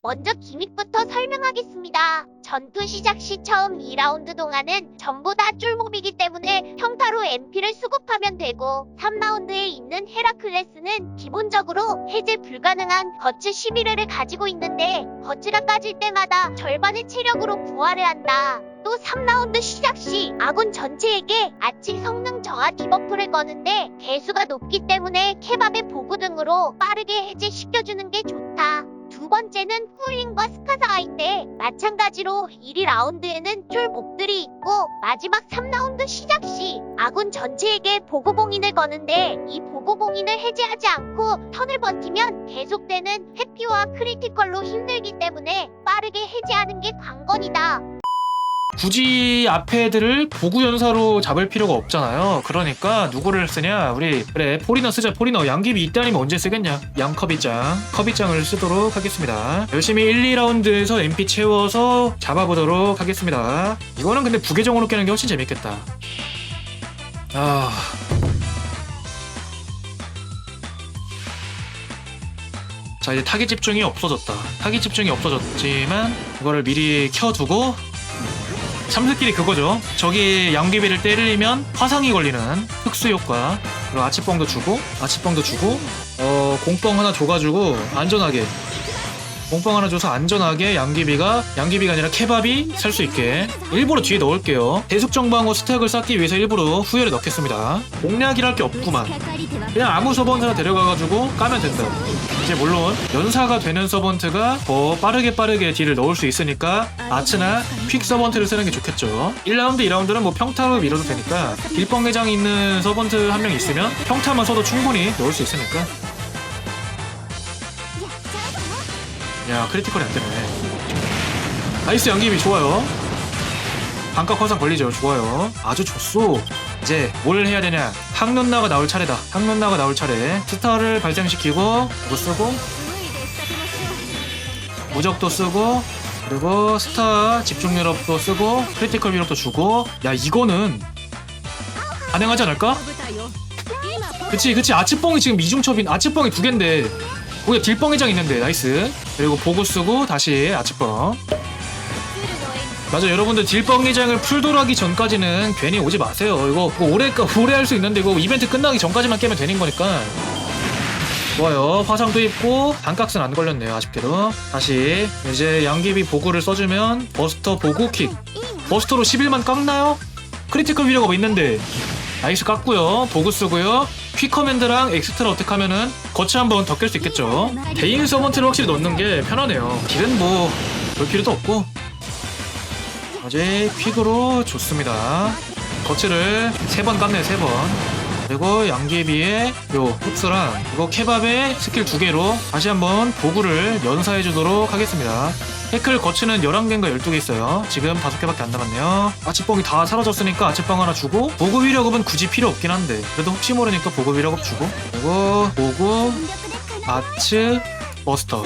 먼저 기믹부터 설명하겠습니다. 전투 시작 시 처음 2라운드 동안은 전부 다 쫄몹이기 때문에 평타로 MP를 수급하면 되고 3라운드에 있는 헤라클레스는 기본적으로 해제 불가능한 거츠 11회를 가지고 있는데 거츠가 까질 때마다 절반의 체력으로 부활을 한다. 또 3라운드 시작 시 아군 전체에게 아치 성능 저하 디버프를 거는데 개수가 높기 때문에 케밥의 보고 등으로 빠르게 해제시켜주는 게 좋다. 두 번째는 쿨링과 스카사아인데 마찬가지로 1위 라운드에는 쫄 몹들이 있고 마지막 3라운드 시작 시 아군 전체에게 보고봉인을 거는데 이 보고봉인을 해제하지 않고 턴을 버티면 계속되는 회피와 크리티컬로 힘들기 때문에 빠르게 해제하는 게 관건이다. 굳이 앞에 애들을 보구 연사로 잡을 필요가 없잖아요. 그러니까 누구를 쓰냐? 우리 그래 포리너 쓰자. 포리너 양귀비 아니면 언제 쓰겠냐? 양커비짱 커비짱을 쓰도록 하겠습니다. 열심히 1, 2라운드에서 MP 채워서 잡아보도록 하겠습니다. 이거는 근데 부계정으로 깨는 게 훨씬 재밌겠다. 아. 자 이제 타겟 집중이 없어졌다. 타겟 집중이 없어졌지만 이거를 미리 켜두고 참새끼리 그거죠. 저기 양귀비를 때리면 화상이 걸리는 특수 효과. 그리고 아치뻥도 주고, 아치뻥도 주고, 어, 공뻥 하나 줘가지고, 안전하게. 공뻥 하나 줘서 안전하게 양귀비가, 양귀비가 아니라 케밥이 살 수 있게. 일부러 뒤에 넣을게요. 대숙정방어 스택을 쌓기 위해서 일부러 후회를 넣겠습니다. 공략이랄 게 없구만. 그냥 아무 서번트나 데려가가지고 까면 된다. 이제 물론 연사가 되는 서번트가 더 빠르게 빠르게 딜을 넣을 수 있으니까 아츠나 퀵 서번트를 쓰는 게 좋겠죠. 1라운드, 2라운드는 뭐 평타로 밀어도 되니까 딜뻥 회장이 있는 서번트 한 명 있으면 평타만 써도 충분히 넣을 수 있으니까. 야 크리티컬이 안 되네. 나이스 양김이 좋아요. 반각 화상 걸리죠. 좋아요. 아주 좋소. 이제 뭘 해야 되냐? 항눈나가 나올 차례다. 항눈나가 나올 차례. 스타를 발생시키고 이거 쓰고 무적도 쓰고 그리고 스타 집중 유럽도 쓰고 크리티컬 유럽도 주고 야 이거는 가능하지 않을까? 그치 그치 아치뻥이 지금 이중첩인 아치뻥이 두 갠데 거기에 딜뻥회장 있는데 나이스. 그리고 보고 쓰고 다시 아치뻥 맞아 여러분들 딜뻥회장을 풀돌하기 전까지는 괜히 오지 마세요. 이거, 이거 오래 오래 할 수 있는데 이거 이벤트 끝나기 전까지만 깨면 되는 거니까. 좋아요. 화상도 입고 단각은 안 걸렸네요 아쉽게도. 다시 이제 양귀비 보구를 써주면 버스터 보구 킥. 버스터로 11만 깎나요? 크리티컬 위력가 뭐 있는데. 나이스 깎고요. 보구 쓰고요 퀵커맨드랑 엑스트라 어택 하면은 거치 한번 더 깰 수 있겠죠? 대인 서번트를 확실히 넣는 게 편하네요. 딜은 뭐볼 필요도 없고. 어제 퀵으로 좋습니다. 거치를 세 번 깠네요 세번 그리고 양귀비의 요 흡수랑 이거 케밥의 스킬 두 개로 다시 한번 보구를 연사해 주도록 하겠습니다. 해클 거치는 11개인가 12개 있어요. 지금 5개밖에 안 남았네요. 아치뻥이 다 사라졌으니까 아치뻥 하나 주고 보구 위력업은 굳이 필요 없긴 한데 그래도 혹시 모르니까 보구 위력업 주고 그리고 보구 아츠 버스터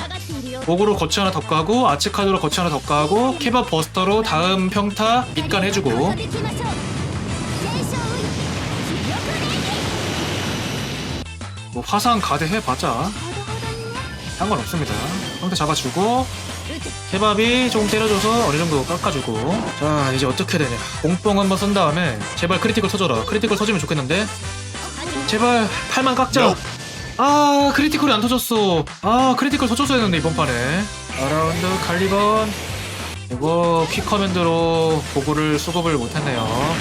보구로 거치 하나 더 까고 아츠 카드로 거치 하나 더 까고 케밥 버스터로 다음 평타 밑간 해주고 뭐 화상 가드 해봤자 상관없습니다. 형태 잡아주고 케밥이 조금 때려줘서 어느 정도 깎아주고. 자 이제 어떻게 되냐. 공뽕 한번 쓴 다음에 제발 크리티컬 터져라. 크리티컬 터지면 좋겠는데? 제발 팔만 깎자. 아 크리티컬이 안 터졌어. 아 크리티컬 터졌어야 했는데 이번 판에. 아라운드 칼리번. 그리고 퀵 커맨드로 보고를 수급을 못했네요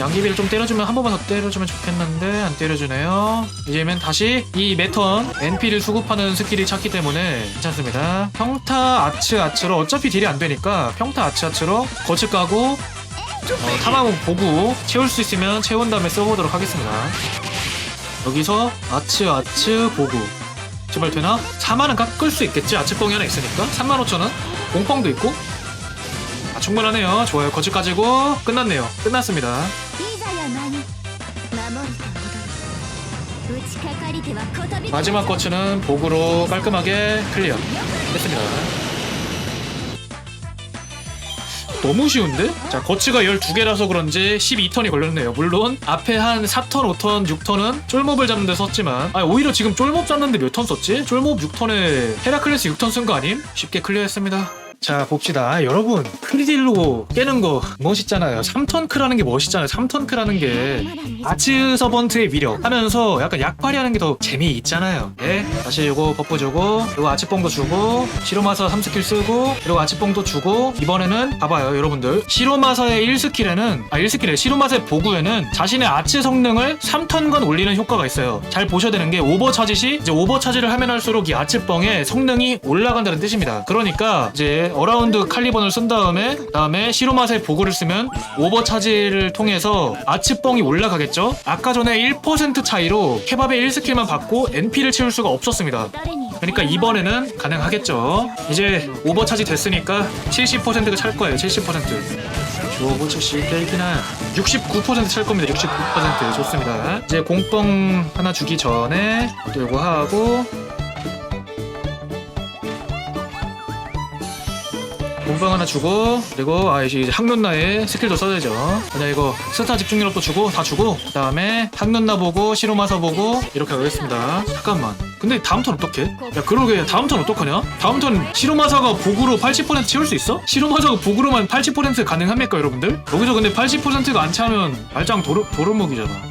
양귀비를 좀 때려주면 한 번만 더 때려주면 좋겠는데 안 때려주네요. 이제면 다시 이 매턴 NP를 수급하는 스킬이 찾기 때문에 괜찮습니다. 평타 아츠 아츠로 어차피 딜이 안 되니까 평타 아츠 아츠로 거치 까고 어, 탐하고 보고 채울 수 있으면 채운 다음에 써보도록 하겠습니다. 여기서 아츠 아츠 보고 제발 되나? 4만원 깎을 수 있겠지? 아츠뽕이 하나 있으니까 3만 5천원 공뻥도 있고 아, 충분하네요. 좋아요. 거치 까지고 끝났네요. 끝났습니다. 마지막 거치는 복으로 깔끔하게 클리어 했습니다. 너무 쉬운데? 자 거치가 12개라서 그런지 12턴이 걸렸네요 물론 앞에 한 4턴 5턴 6턴은 쫄몹을 잡는 데 썼지만 아 오히려 지금 쫄몹 잡는데 몇 턴 썼지? 쫄몹 6턴에 헤라클레스 6턴 쓴 거 아님? 쉽게 클리어했습니다 자 봅시다. 여러분 크리딜로 깨는 거 멋있잖아요. 3턴크라는 게 멋있잖아요. 3턴크라는 게 아츠 서번트의 위력 하면서 약간 약팔이 하는 게 더 재미있잖아요. 네 다시 요거 버프 주고 요거 아치뽕도 주고 시로마사 3스킬 쓰고 그리고 아치뽕도 주고 이번에는 봐봐요 여러분들. 시로마사의 1스킬에는 아 1스킬에 시로마사의 보구에는 자신의 아치 성능을 3턴간 올리는 효과가 있어요. 잘 보셔야 되는 게 오버차짓이 이제 오버차지를 하면 할수록 이 아치뽕의 성능이 올라간다는 뜻입니다. 그러니까 이제 어라운드 칼리번을 쓴 다음에 다음에 시로마사의 보구를 쓰면 오버 차지를 통해서 아치뽕이 올라가겠죠 아까 전에 1% 차이로 케밥의 1스킬만 받고 NP를 채울 수가 없었습니다 그러니까 이번에는 가능하겠죠. 이제 오버 차지 됐으니까 70%가 찰 거예요. 70%. 조보 70 깨기나 69%찰 겁니다. 69% 좋습니다. 이제 공뻥 하나 주기 전에 또 이거 하고 공방 하나 주고 그리고 아 이제 학년나에 스킬도 써야죠 그냥 이거 스타 집중력도 주고 다 주고 그 다음에 학년나 보고 시로마사 보고 이렇게 하겠습니다 잠깐만 근데 다음 턴 어떡해? 야 그러게 다음 턴 어떡하냐? 다음 턴 시로마사가 복으로 80% 채울 수 있어? 시로마사가 복으로만 80% 가능합니까 여러분들? 여기서 근데 80%가 안 차면 말짱 도르, 도루묵이잖아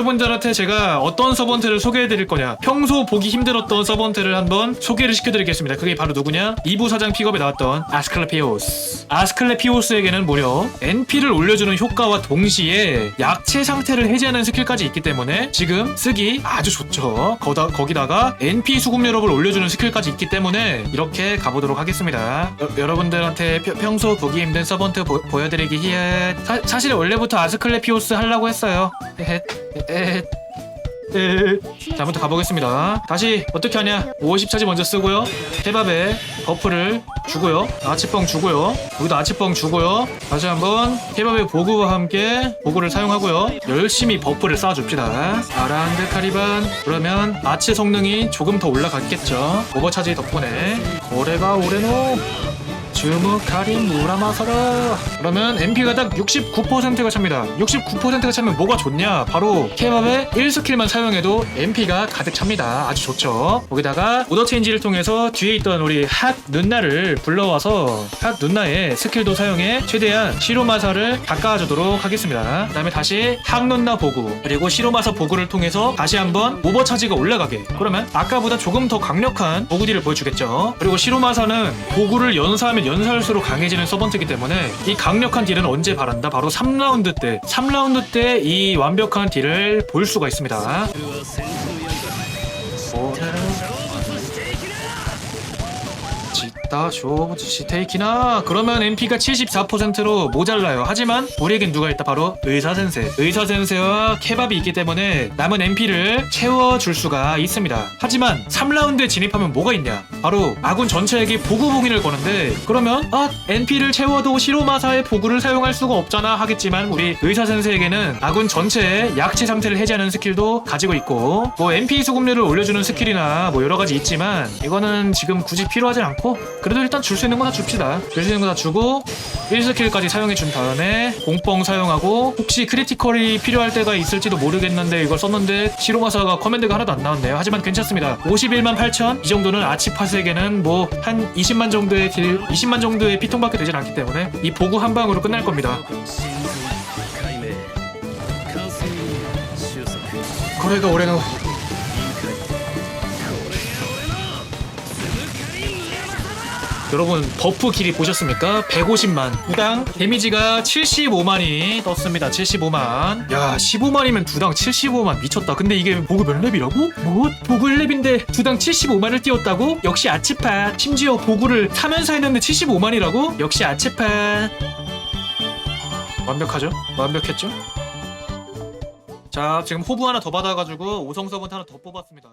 여러분들한테 제가 어떤 서번트를 소개해드릴 거냐. 평소 보기 힘들었던 서번트를 한번 소개를 시켜드리겠습니다. 그게 바로 누구냐? 2부 사장 픽업에 나왔던 아스클레피오스. 아스클레피오스에게는 무려 NP를 올려주는 효과와 동시에 약체 상태를 해제하는 스킬까지 있기 때문에 지금 쓰기 아주 좋죠. 거다, 거기다가 NP 수급 유럽을 올려주는 스킬까지 있기 때문에 이렇게 가보도록 하겠습니다. 여, 여러분들한테 펴- 평소 보기 힘든 서번트 보, 보여드리기 히에 사, 사실 원래부터 아스클레피오스 하려고 했어요. 헤헷 에헷 에헷. 자, 더 가보겠습니다. 다시 어떻게 하냐? 50차지 먼저 쓰고요. 케밥에 버프를 주고요. 아치뻥 주고요. 여기도 아치뻥 주고요. 다시 한번 케밥의 보구와 함께 보구를 사용하고요. 열심히 버프를 쌓아줍시다. 아란드 카리반. 그러면 아치 성능이 조금 더 올라갔겠죠. 오버차지 덕분에. 올해가 올해노. 주무카린 무라마사라. 그러면 MP가 딱 69%가 찹니다. 69%가 차면 뭐가 좋냐? 바로 케밥의 1스킬만 사용해도 MP가 가득 찹니다. 아주 좋죠. 거기다가 오더 체인지를 통해서 뒤에 있던 우리 핫 눈나를 불러와서 핫 눈나의 스킬도 사용해 최대한 시로마사를 닦아주도록 하겠습니다. 그 다음에 다시 핫 눈나 보구 그리고 시로마사 보구를 통해서 다시 한번 오버 차지가 올라가게. 그러면 아까보다 조금 더 강력한 보구딜을 보여주겠죠. 그리고 시로마사는 보구를 연사하면 연사할수록 강해지는 서번트이기 때문에 이 강력한 딜은 언제 바란다? 바로 3라운드 때. 3라운드 때 이 완벽한 딜을 볼 수가 있습니다. 짓 다. 쇼지 테이키나. 그러면 MP가 74%로 모자라요. 하지만 우리에겐 누가 있다? 바로 의사센세. 의사센세와 케밥이 있기 때문에 남은 MP를 채워줄 수가 있습니다. 하지만 3라운드에 진입하면 뭐가 있냐? 바로 아군 전체에게 보구 봉인을 거는데 그러면 아 NP를 채워도 시로마사의 보구를 사용할 수가 없잖아 하겠지만 우리 의사센세에게는 아군 전체의 약체 상태를 해제하는 스킬도 가지고 있고 뭐 MP 수급률을 올려주는 스킬이나 뭐 여러 가지 있지만 이거는 지금 굳이 필요하진 않고 그래도 일단 줄 수 있는 거 다 줍시다. 줄 수 있는 거 다 주고 1스킬까지 사용해준 다음에 공뽕 사용하고 혹시 크리티컬이 필요할 때가 있을지도 모르겠는데 이걸 썼는데 시로마사가 커맨드가 하나도 안 나왔네요. 하지만 괜찮습니다. 51만 8천? 이 정도는 아치팟에게는 뭐 한 20만 정도의 딜 20만 정도의 피통밖에 되진 않기 때문에 이 보구 한 방으로 끝날 겁니다. 거래가 올해는 여러분 버프 길이 보셨습니까? 150만 두당 데미지가 75만이 떴습니다 75만 야 15만이면 두당 75만 미쳤다 근데 이게 보그 몇 렙이라고? 뭐? 보그 1렙인데 두당 75만을 띄웠다고? 역시 아치파 심지어 보그를 사면서 했는데 75만이라고? 역시 아치파 완벽하죠? 완벽했죠? 자 지금 호부 하나 더 받아가지고 오성 서번트 하나 더 뽑았습니다